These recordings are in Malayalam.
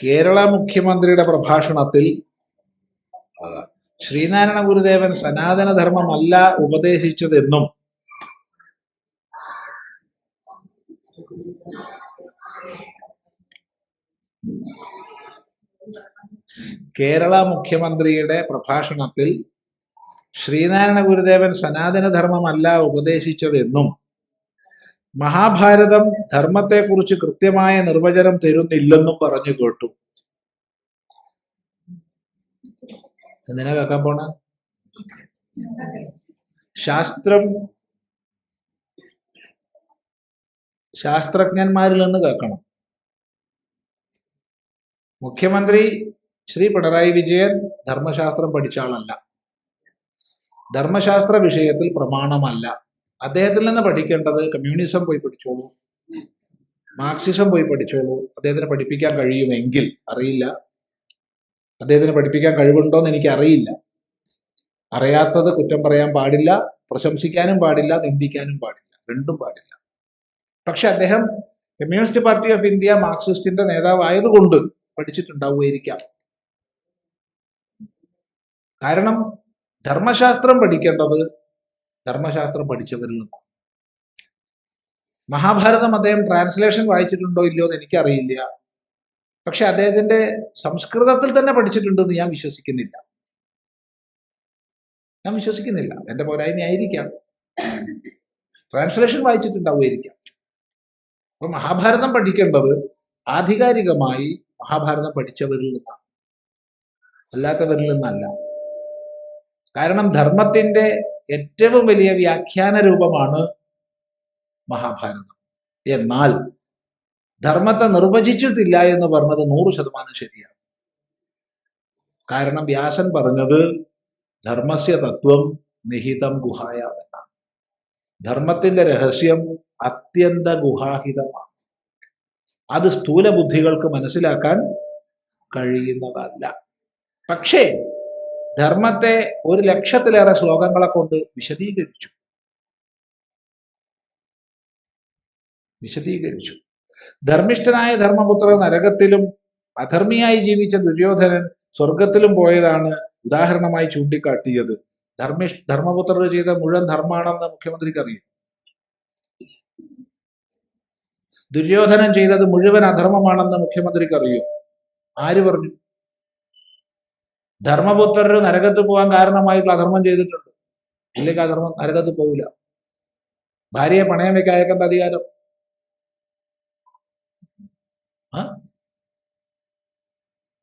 കേരള മുഖ്യമന്ത്രിയുടെ പ്രഭാഷണത്തിൽ ശ്രീനാരായണ ഗുരുദേവൻ സനാതനധർമ്മമല്ല ഉപദേശിച്ചതെന്നും കേരള മുഖ്യമന്ത്രിയുടെ പ്രഭാഷണത്തിൽ ശ്രീനാരായണ ഗുരുദേവൻ സനാതനധർമ്മമല്ല ഉപദേശിച്ചതെന്നും മഹാഭാരതം ധർമ്മത്തെക്കുറിച്ച് കൃത്യമായ നിർവചനം തരുന്നില്ലെന്നും പറഞ്ഞു കേട്ടു. എന്തിനാ കേൾക്കാൻ പോണ? ശാസ്ത്രം ശാസ്ത്രജ്ഞന്മാരിൽ നിന്ന് കേൾക്കണം. മുഖ്യമന്ത്രി ശ്രീ പിണറായി വിജയൻ ധർമ്മശാസ്ത്രം പഠിച്ച ആളല്ല. ധർമ്മശാസ്ത്ര വിഷയത്തിൽ പ്രമാണമല്ല. അദ്ദേഹത്തിൽ നിന്ന് പഠിക്കേണ്ടത് കമ്മ്യൂണിസം പോയി പഠിച്ചോളൂ. മാർക്സിസം പോയി പഠിച്ചോളൂ. അദ്ദേഹത്തിന് പഠിപ്പിക്കാൻ കഴിയുമെങ്കിൽ അറിയില്ല. അദ്ദേഹത്തിന് പഠിപ്പിക്കാൻ കഴിവുണ്ടോ എന്ന് എനിക്ക് അറിയില്ല അറിയാത്തത് കുറ്റം പറയാൻ പാടില്ല പ്രശംസിക്കാനും പാടില്ല നിന്ദിക്കാനും പാടില്ല. രണ്ടും പാടില്ല. പക്ഷെ അദ്ദേഹം കമ്മ്യൂണിസ്റ്റ് പാർട്ടി ഓഫ് ഇന്ത്യ മാർക്സിസ്റ്റിന്റെ നേതാവായതുകൊണ്ട് പഠിച്ചിട്ടുണ്ടാവുമായിരിക്കാം. കാരണം ധർമ്മശാസ്ത്രം പഠിക്കേണ്ടത് ധർമ്മശാസ്ത്രം പഠിച്ചവരിൽ നിന്നാണ് മഹാഭാരതം അദ്ദേഹം ട്രാൻസ്ലേഷൻ വായിച്ചിട്ടുണ്ടോ ഇല്ലയോ എന്ന് എനിക്കറിയില്ല. പക്ഷെ അദ്ദേഹത്തിന്റെ സംസ്കൃതത്തിൽ തന്നെ പഠിച്ചിട്ടുണ്ടെന്ന് ഞാൻ വിശ്വസിക്കുന്നില്ല. ഞാൻ വിശ്വസിക്കുന്നില്ല. എന്റെ പോരായ്മ ആയിരിക്കാം. ട്രാൻസ്ലേഷൻ വായിച്ചിട്ടുണ്ടാവുമായിരിക്കാം. അപ്പൊ മഹാഭാരതം പഠിക്കേണ്ടത് ആധികാരികമായി മഹാഭാരതം പഠിച്ചവരിൽ നിന്നാണ്. അല്ലാത്തവരിൽ നിന്നല്ല. കാരണം ധർമ്മത്തിന്റെ ഏറ്റവും വലിയ വ്യാഖ്യാന രൂപമാണ് മഹാഭാരതം. എന്നാൽ ധർമ്മത്തെ നിർവചിച്ചിട്ടില്ല എന്ന് പറഞ്ഞത് നൂറ് ശതമാനം ശരിയാണ്. കാരണം വ്യാസൻ പറഞ്ഞത് ധർമ്മസ്യ തത്വം നിഹിതം ഗുഹായാം എന്നാണ്. ധർമ്മത്തിന്റെ രഹസ്യം അത്യന്ത ഗുഹാഹിതമാണ്. അത് സ്ഥൂല ബുദ്ധികൾക്ക് മനസ്സിലാക്കാൻ കഴിയുന്നതല്ല. പക്ഷേ ധർമ്മത്തെ ഒരു ലക്ഷത്തിലേറെ ശ്ലോകങ്ങളെ കൊണ്ട് വിശദീകരിച്ചു. വിശദീകരിച്ചു. ധർമ്മിഷ്ഠനായ ധർമ്മപുത്രൻ നരകത്തിലും അധർമ്മിയായി ജീവിച്ച ദുര്യോധനൻ സ്വർഗത്തിലും പോയതാണ് ഉദാഹരണമായി ചൂണ്ടിക്കാട്ടിയത്. ധർമ്മിഷ് ധർമ്മപുത്രർ ചെയ്ത മുഴുവൻ ധർമ്മമാണെന്ന് മുഖ്യമന്ത്രിക്ക് അറിയാം. ദുര്യോധനൻ ചെയ്തത് മുഴുവൻ അധർമ്മമാണെന്ന് മുഖ്യമന്ത്രിക്ക് അറിയോ. ആര് പറഞ്ഞു? ധർമ്മപുത്രർ നരകത്ത് പോകാൻ കാരണമായിട്ടുള്ള അധർമ്മം ചെയ്തിട്ടുണ്ട്. ഇല്ലെങ്കിൽ അധർമ്മം നരകത്ത് പോകില്ല ഭാര്യയെ പണയം വെക്കാൻ അയക്കേണ്ട അധികാരം?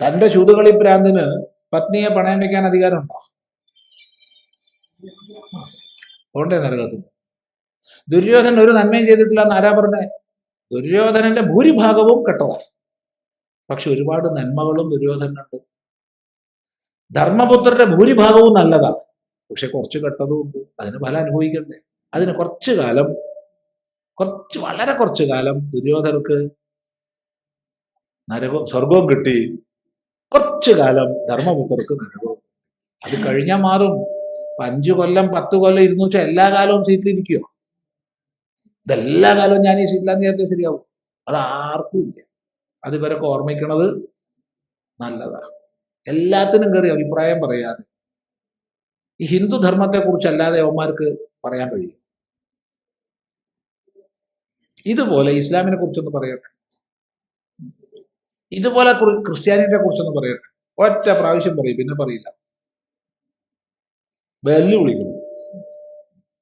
തന്റെ ചൂടുകളി പ്രാന്തിന് പത്നിയെ പണയം വെക്കാൻ അധികാരമുണ്ടോ പോണ്ടേ നരകത്ത് ദുര്യോധനൻ ഒരു നന്മയും ചെയ്തിട്ടില്ല എന്ന് ആരാ പറഞ്ഞേ? ദുര്യോധനന്റെ ഭൂരിഭാഗവും കെട്ടതാണ്. പക്ഷെ ഒരുപാട് നന്മകളും ദുര്യോധനുണ്ട് ധർമ്മപുത്രന്റെ ഭൂരിഭാഗവും നല്ലതാണ്. പക്ഷെ കുറച്ച് കെട്ടതും ഉണ്ട് അതിന് ഫലം അനുഭവിക്കണ്ടേ? അതിന് കുറച്ചു കാലം കുറച്ച് വളരെ കുറച്ചു കാലം ദുര്യോധനർക്ക് നരകവും സ്വർഗവും കിട്ടി. കുറച്ചു കാലം ധർമ്മപുത്രർക്ക് നരകവും അത് കഴിഞ്ഞാൽ മാറും. അഞ്ചു കൊല്ലം പത്ത് കൊല്ലം ഇരുന്നു വെച്ചാൽ എല്ലാ കാലവും സീറ്റിലിരിക്കുവോ ഇതെല്ലാ കാലവും ഞാൻ ഈ സീറ്റിലാന്ന് വിചാരിച്ചാൽ ശരിയാവും. അത് ആർക്കും ഇല്ല. അത് ഇവരൊക്കെ ഓർമ്മിക്കണത് നല്ലതാണ്. എല്ലാത്തിനും കയറി അഭിപ്രായം പറയാതെ. ഈ ഹിന്ദു ധർമ്മത്തെ കുറിച്ചല്ലാതെ അവന്മാർക്ക് പറയാൻ കഴിയും ഇതുപോലെ ഇസ്ലാമിനെ കുറിച്ചൊന്ന് പറയട്ടെ. ഇതുപോലെ ക്രിസ്ത്യാനിയെ കുറിച്ചൊന്ന് പറയട്ടെ. ഒറ്റ പ്രാവശ്യം പറയും പിന്നെ പറയില്ല. വെല്ലുവിളിക്കുന്നു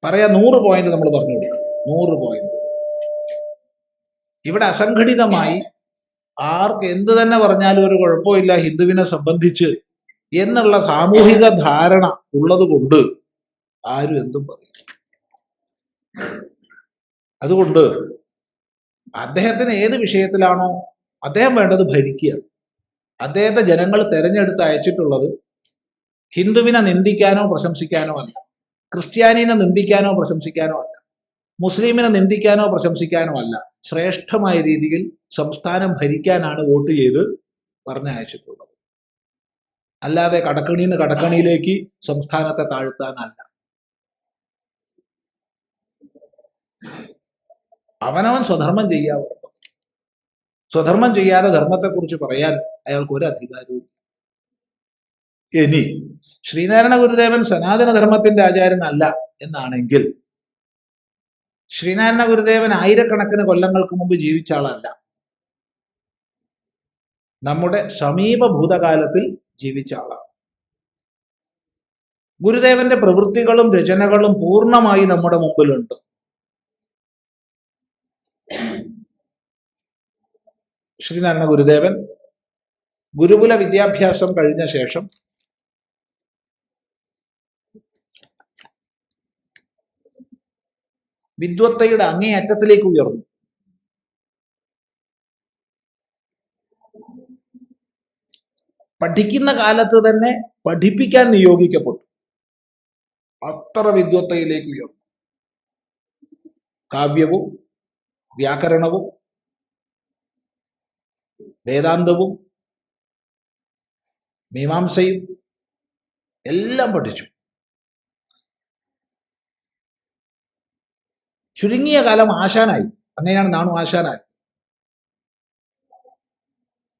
പറയാ നൂറ് പോയിന്റ് നമ്മൾ പറഞ്ഞു കൊടുക്കും നൂറ് പോയിന്റ് ഇവിടെ അസംഘടിതമായി ആർക്ക് എന്ത് തന്നെ പറഞ്ഞാലും ഒരു കുഴപ്പമില്ല ഹിന്ദുവിനെ സംബന്ധിച്ച് എന്നുള്ള സാമൂഹിക ധാരണ ഉള്ളത് കൊണ്ട് ആരും എന്തും പറയും അതുകൊണ്ട് അദ്ദേഹത്തിന് ഏത് വിഷയത്തിലാണോ അദ്ദേഹം വേണ്ടത് ഭരിക്കുക അദ്ദേഹത്തെ ജനങ്ങൾ തെരഞ്ഞെടുത്ത് അയച്ചിട്ടുള്ളത് ഹിന്ദുവിനെ നിന്ദിക്കാനോ പ്രശംസിക്കാനോ അല്ല. ക്രിസ്ത്യാനിനെ നിന്ദിക്കാനോ പ്രശംസിക്കാനോ അല്ല. മുസ്ലിമിനെ നിന്ദിക്കാനോ പ്രശംസിക്കാനോ അല്ല. ശ്രേഷ്ഠമായ രീതിയിൽ സംസ്ഥാനം ഭരിക്കാനാണ് വോട്ട് ചെയ്ത് പറഞ്ഞയച്ചിട്ടുള്ളത് അല്ലാതെ കടക്കണിന്ന് കടക്കണിയിലേക്ക് സംസ്ഥാനത്തെ താഴ്ത്താനല്ല. അവനവൻ സ്വധർമ്മം ചെയ്യാവ സ്വധർമ്മം ചെയ്യാതെ ധർമ്മത്തെക്കുറിച്ച് പറയാൻ അയാൾക്ക് ഒരു അധികാരവും. ഇനി ശ്രീനാരായണ ഗുരുദേവൻ സനാതനധർമ്മത്തിന്റെ ആചാരനല്ല എന്നാണെങ്കിൽ ശ്രീനാരായണ ഗുരുദേവൻ ആയിരക്കണക്കിന് കൊല്ലങ്ങൾക്ക് മുമ്പ് ജീവിച്ച ആളല്ല. നമ്മുടെ സമീപ ഭൂതകാലത്തിൽ ജീവിച്ച ആളാണ്. ഗുരുദേവന്റെ പ്രവൃത്തികളും രചനകളും പൂർണമായി നമ്മുടെ മുമ്പിലുണ്ട്. ശ്രീനാരായണ ഗുരുദേവൻ ഗുരുകുല വിദ്യാഭ്യാസം കഴിഞ്ഞ ശേഷം വിദ്വത്തയുടെ അങ്ങേയറ്റത്തിലേക്ക് ഉയർന്നു. പഠിക്കുന്ന കാലത്ത് തന്നെ പഠിപ്പിക്കാൻ നിയോഗിക്കപ്പെട്ടു. അത്ര വിദ്വത്തയിലേക്ക് ഉയർന്നു. കാവ്യവും വ്യാകരണവും വേദാന്തവും മീമാംസയും എല്ലാം പഠിച്ചു. ചുരുങ്ങിയ കാലം ആശാനായി. അങ്ങനെയാണ് നാണു ആശാനായി.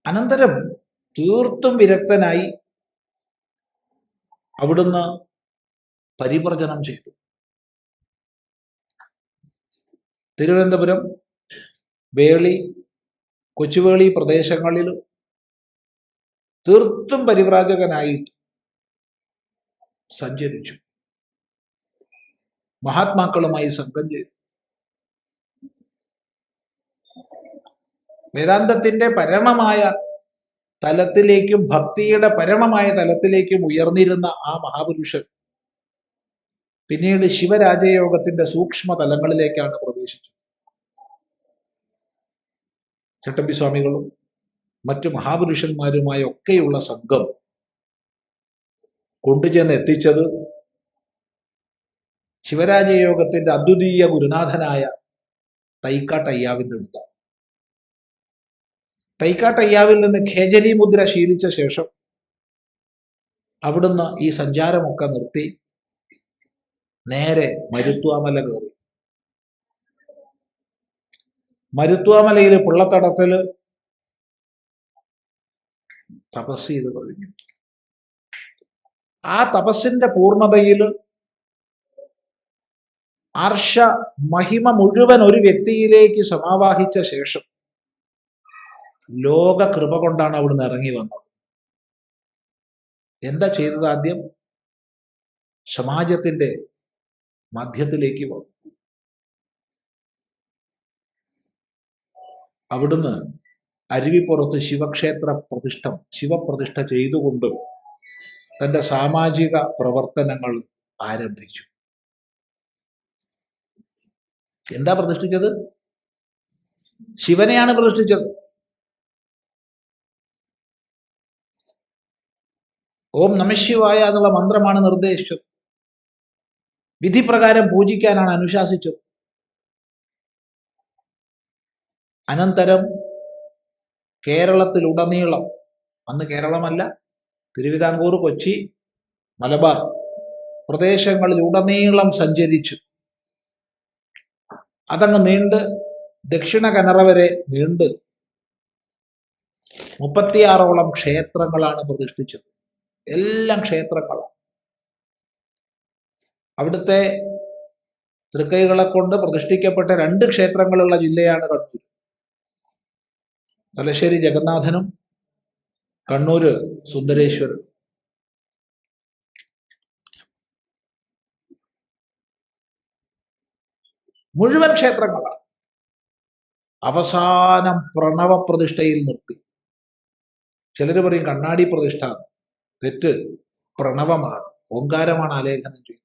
അനന്തരം തീർത്തും വിരക്തനായി അവിടുന്ന് പരിവർജനം ചെയ്തു. തിരുവനന്തപുരം വേളി കൊച്ചുവേളി പ്രദേശങ്ങളിൽ തീർത്തും പരിവ്രാജകനായി സഞ്ചരിച്ചു. മഹാത്മാക്കളുമായി സംഘം ചെയ്തു. വേദാന്തത്തിന്റെ പരമമായ തലത്തിലേക്കും ഭക്തിയുടെ പരമമായ തലത്തിലേക്കും ഉയർന്നിരുന്ന ആ മഹാപുരുഷൻ പിന്നീട് ശിവരാജയോഗത്തിന്റെ സൂക്ഷ്മ തലങ്ങളിലേക്കാണ് പ്രവേശിച്ചത്. ചട്ടമ്പി സ്വാമികളും മറ്റു മഹാപുരുഷന്മാരുമായ ഒക്കെയുള്ള സംഘം കൊണ്ടുചെന്ന് എത്തിച്ചത് ശിവരാജയോഗത്തിന്റെ അദ്വിതീയ ഗുരുനാഥനായ തൈക്കാട്ടയ്യാവിന്റെ അടുത്താണ്. തൈക്കാട്ടയ്യാവിൽ നിന്ന് ഖേജലി മുദ്ര ശീലിച്ച ശേഷം അവിടുന്ന് ഈ സഞ്ചാരമൊക്കെ നിർത്തി. നേരെ മരുത്വാമല കയറി. മരുത്വാമലയിൽ പുള്ളത്തടത്തിൽ തപസ് ചെയ്ത് കഴിഞ്ഞു. ആ തപസ്സിന്റെ പൂർണതയിൽ ആർഷ മഹിമ മുഴുവൻ ഒരു വ്യക്തിയിലേക്ക് സമാവാഹിച്ച ശേഷം ലോക കൃപ കൊണ്ടാണ് അവിടുന്ന് ഇറങ്ങി വന്നത്. എന്താ ചെയ്തത് ആദ്യം? സമാജത്തിന്റെ മധ്യത്തിലേക്ക് വന്നു. അവിടുന്ന് അരുവിപ്പുറത്ത് ശിവക്ഷേത്ര പ്രതിഷ്ഠ ശിവപ്രതിഷ്ഠ ചെയ്തുകൊണ്ട് തന്റെ സാമാജിക പ്രവർത്തനങ്ങൾ ആരംഭിച്ചു. എന്താ പ്രതിഷ്ഠിച്ചത്? ശിവനെയാണ് പ്രതിഷ്ഠിച്ചത്. ഓം നമശിവായ എന്നുള്ള മന്ത്രമാണ് നിർദ്ദേശിച്ചത്. വിധിപ്രകാരം പൂജിക്കാനാണ് അനുശാസിച്ചത്. അനന്തരം കേരളത്തിലുടനീളം അന്ന് കേരളമല്ല തിരുവിതാംകൂർ കൊച്ചി മലബാർ പ്രദേശങ്ങളിലുടനീളം സഞ്ചരിച്ചു. അതങ്ങ് നീണ്ട് ദക്ഷിണ കനറ വരെ നീണ്ട്. മുപ്പത്തിയാറോളം ക്ഷേത്രങ്ങളാണ് പ്രതിഷ്ഠിച്ചത്. എല്ലാം ക്ഷേത്രങ്ങളാണ് അവിടുത്തെ തൃക്കൈകളെ കൊണ്ട് പ്രതിഷ്ഠിക്കപ്പെട്ട രണ്ട് ക്ഷേത്രങ്ങളുള്ള ജില്ലയാണ് കണ്ണൂർ തലശ്ശേരി ജഗന്നാഥനും കണ്ണൂര് സുന്ദരേശ്വരൻ മുഴുവൻ ക്ഷേത്രങ്ങളാണ് അവസാനം പ്രണവ പ്രതിഷ്ഠയിൽ നിർത്തി. ചിലർ പറയും കണ്ണാടി പ്രതിഷ്ഠ തെറ്റ് പ്രണവമാണ് ഓങ്കാരമാണ് ആലേഖനം ചെയ്തത്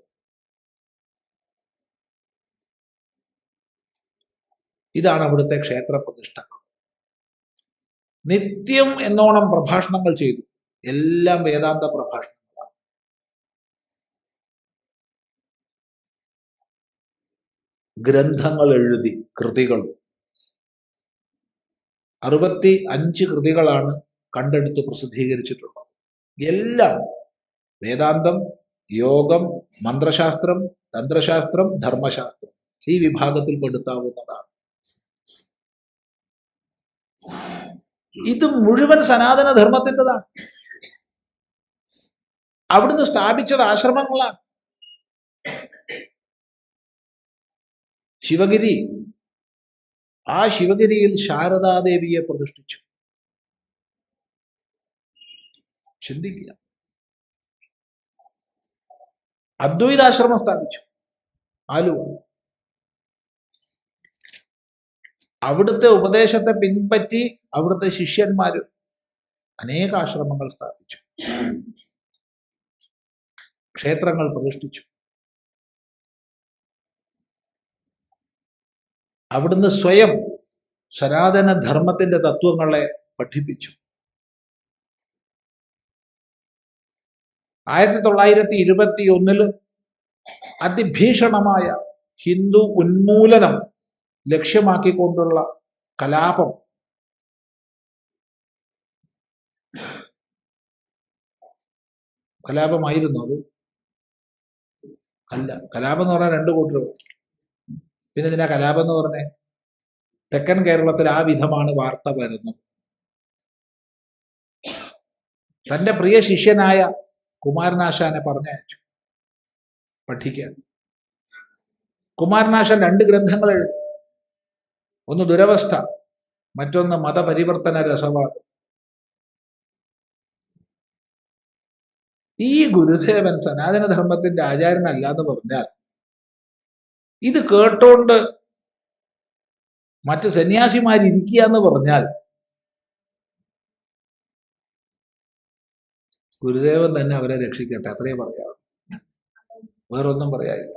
ഇതാണ് അവിടുത്തെ ക്ഷേത്ര പ്രതിഷ്ഠകൾ. നിത്യം എന്നോണം പ്രഭാഷണങ്ങൾ ചെയ്തു. എല്ലാം വേദാന്ത പ്രഭാഷണങ്ങളാണ്. ഗ്രന്ഥങ്ങൾ എഴുതി കൃതികൾ അറുപത്തി അഞ്ച് കൃതികളാണ് കണ്ടെടുത്ത് പ്രസിദ്ധീകരിച്ചിട്ടുള്ളത്. എല്ലാം വേദാന്തം യോഗം മന്ത്രശാസ്ത്രം തന്ത്രശാസ്ത്രം ധർമ്മശാസ്ത്രം ഈ വിഭാഗത്തിൽ പെടുത്താവുന്നതാണ്. ഇത് മുഴുവൻ സനാതന ധർമ്മത്തിന്റെതാണ് അവിടുന്ന് സ്ഥാപിച്ചത് ആശ്രമങ്ങളാണ്. ശിവഗിരി ആ ശിവഗിരിയിൽ ശാരദാദേവിയെ പ്രതിഷ്ഠിച്ചു. ചിന്തിക്കുക. അദ്വൈതാശ്രമം സ്ഥാപിച്ചു. ആലുവ അവിടുത്തെ ഉപദേശത്തെ പിൻപറ്റി അവിടുത്തെ ശിഷ്യന്മാര് അനേക ആശ്രമങ്ങൾ സ്ഥാപിച്ചു. ക്ഷേത്രങ്ങൾ പ്രതിഷ്ഠിച്ചു. അവിടുന്ന് സ്വയം സനാതന ധർമ്മത്തിന്റെ തത്വങ്ങളെ പഠിപ്പിച്ചു. ആയിരത്തി തൊള്ളായിരത്തി ഇരുപത്തി ഒന്നിൽ അതിഭീഷണമായ ഹിന്ദു ഉന്മൂലനം ലക്ഷ്യമാക്കിക്കൊണ്ടുള്ള കലാപം. കലാപമായിരുന്നു അത്. അല്ല കലാപം എന്ന് പറഞ്ഞാൽ രണ്ട് കൂട്ടരും. പിന്നെ ഇതിനാ കലാപം എന്ന് പറഞ്ഞേ? തെക്കൻ കേരളത്തിൽ ആ വിധമാണ് വാർത്ത വരുന്നത്. തന്റെ പ്രിയ ശിഷ്യനായ കുമാരനാശാനെ പറഞ്ഞയച്ചു പഠിക്കാൻ. കുമാരനാശൻ രണ്ട് ഗ്രന്ഥങ്ങൾ എഴുതി. ഒന്ന് ദുരവസ്ഥ മറ്റൊന്ന് മതപരിവർത്തന രസവാദം. ഈ ഗുരുദേവൻ സനാതനധർമ്മത്തിന്റെ ആചാര്യനല്ല എന്ന് പറഞ്ഞാൽ ഇത് കേട്ടോണ്ട് മറ്റ് സന്യാസിമാരിയ്ക്കുക എന്ന് പറഞ്ഞാൽ ഗുരുദേവൻ തന്നെ അവരെ രക്ഷിക്കട്ടെ അത്രേ പറയാം വേറൊന്നും പറയാനില്ല.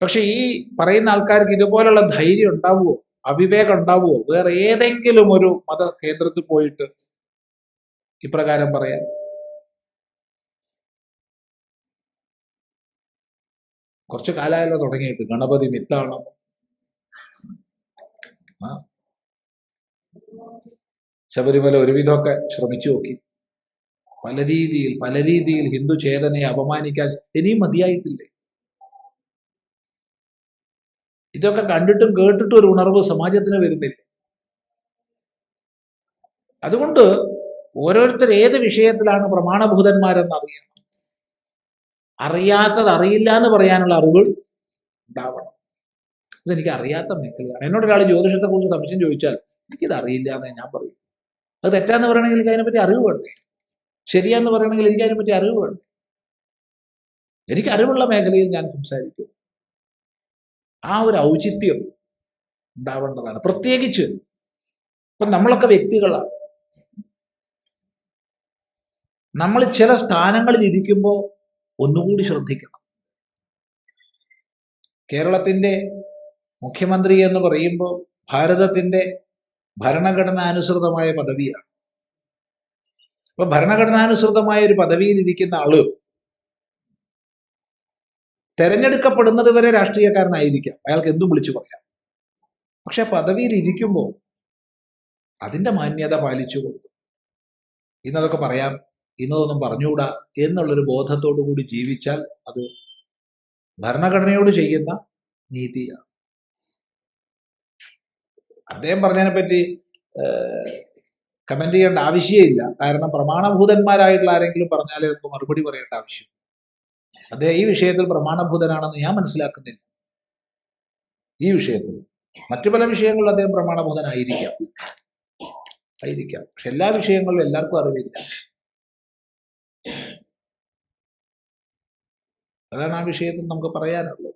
പക്ഷെ ഈ പറയുന്ന ആൾക്കാർക്ക് ഇതുപോലുള്ള ധൈര്യം ഉണ്ടാവുമോ അവിവേകം ഉണ്ടാവുമോ വേറെ ഏതെങ്കിലും ഒരു മത കേന്ദ്രത്തിൽ പോയിട്ട് ഇപ്രകാരം പറയാൻ കുറച്ച് കാലമായല്ലോ തുടങ്ങിയിട്ട്. ഗണപതി മിത്താണ്. ആ. ശബരിമല ഒരുവിധമൊക്കെ ശ്രമിച്ചു നോക്കി. പല രീതിയിൽ പല രീതിയിൽ ഹിന്ദു ചേതനയെ അപമാനിക്കാൻ ഇനിയും മതിയായിട്ടില്ലേ? ഇതൊക്കെ കണ്ടിട്ടും കേട്ടിട്ടും ഒരു ഉണർവ് സമാജത്തിന് വരുന്നില്ല. അതുകൊണ്ട് ഓരോരുത്തർ ഏത് വിഷയത്തിലാണ് പ്രമാണഭൂതന്മാരെന്ന് അറിയണം. അറിയാത്തത് അറിയില്ല എന്ന് പറയാനുള്ള അറിവുകൾ ഉണ്ടാവണം. ഇതെനിക്ക് അറിയാത്ത മേഖലയാണ്. എന്നോട് ഒരാൾ ജ്യോതിഷത്തെ കുറിച്ച് സംശയം ചോദിച്ചാൽ എനിക്കിത് അറിയില്ല എന്ന് ഞാൻ പറയും. അത് തെറ്റാന്ന് പറയണമെങ്കിൽ എനിക്ക് അതിനെപ്പറ്റി അറിവ് വേണ്ടേ? ശരിയാന്ന് പറയണമെങ്കിൽ എനിക്ക് അതിനെപ്പറ്റി അറിവ് വേണ്ടേ? എനിക്ക് അറിവുള്ള മേഖലയിൽ ഞാൻ സംസാരിക്കും. ആ ഒരു ഔചിത്യം ഉണ്ടാവേണ്ടതാണ്. പ്രത്യേകിച്ച് ഇപ്പൊ നമ്മളൊക്കെ വ്യക്തികളാണ്. നമ്മൾ ചില സ്ഥാനങ്ങളിൽ ഇരിക്കുമ്പോൾ ഒന്നുകൂടി ശ്രദ്ധിക്കണം. കേരളത്തിന്റെ മുഖ്യമന്ത്രി എന്ന് പറയുമ്പോൾ ഭാരതത്തിന്റെ ഭരണഘടനാനുസൃതമായ പദവിയാണ്. അപ്പൊ ഭരണഘടനാനുസൃതമായ ഒരു പദവിയിൽ ഇരിക്കുന്ന ആൾ തെരഞ്ഞെടുക്കപ്പെടുന്നത് വരെ രാഷ്ട്രീയക്കാരനായിരിക്കാം. അയാൾക്ക് എന്തും വിളിച്ചു പറയാം. പക്ഷെ പദവിയിൽ ഇരിക്കുമ്പോൾ അതിന്റെ മാന്യത പാലിച്ചു കൊടുക്കും. ഇന്നതൊക്കെ പറയാം ഇന്നതൊന്നും പറഞ്ഞുകൂടാ എന്നുള്ളൊരു ബോധത്തോടു കൂടി ജീവിച്ചാൽ അത് ഭരണഘടനയോട് ചെയ്യുന്ന നീതിയാണ്. അദ്ദേഹം പറഞ്ഞതിനെ പറ്റി കമന്റ് ചെയ്യേണ്ട ആവശ്യമില്ല. കാരണം പ്രമാണഭൂതന്മാരായിട്ടുള്ള ആരെങ്കിലും പറഞ്ഞാലേ നമുക്ക് മറുപടി പറയേണ്ട ആവശ്യം. അദ്ദേഹം ഈ വിഷയത്തിൽ പ്രമാണഭൂതനാണെന്ന് ഞാൻ മനസ്സിലാക്കുന്നില്ല. ഈ വിഷയത്തിൽ. മറ്റു പല വിഷയങ്ങളിൽ അദ്ദേഹം പ്രമാണഭൂതനായിരിക്കാം. ആയിരിക്കാം. പക്ഷെ എല്ലാ വിഷയങ്ങളിലും എല്ലാവർക്കും അറിവില്ല. അതാണ് ആ വിഷയത്തിൽ നമുക്ക് പറയാനുള്ളത്.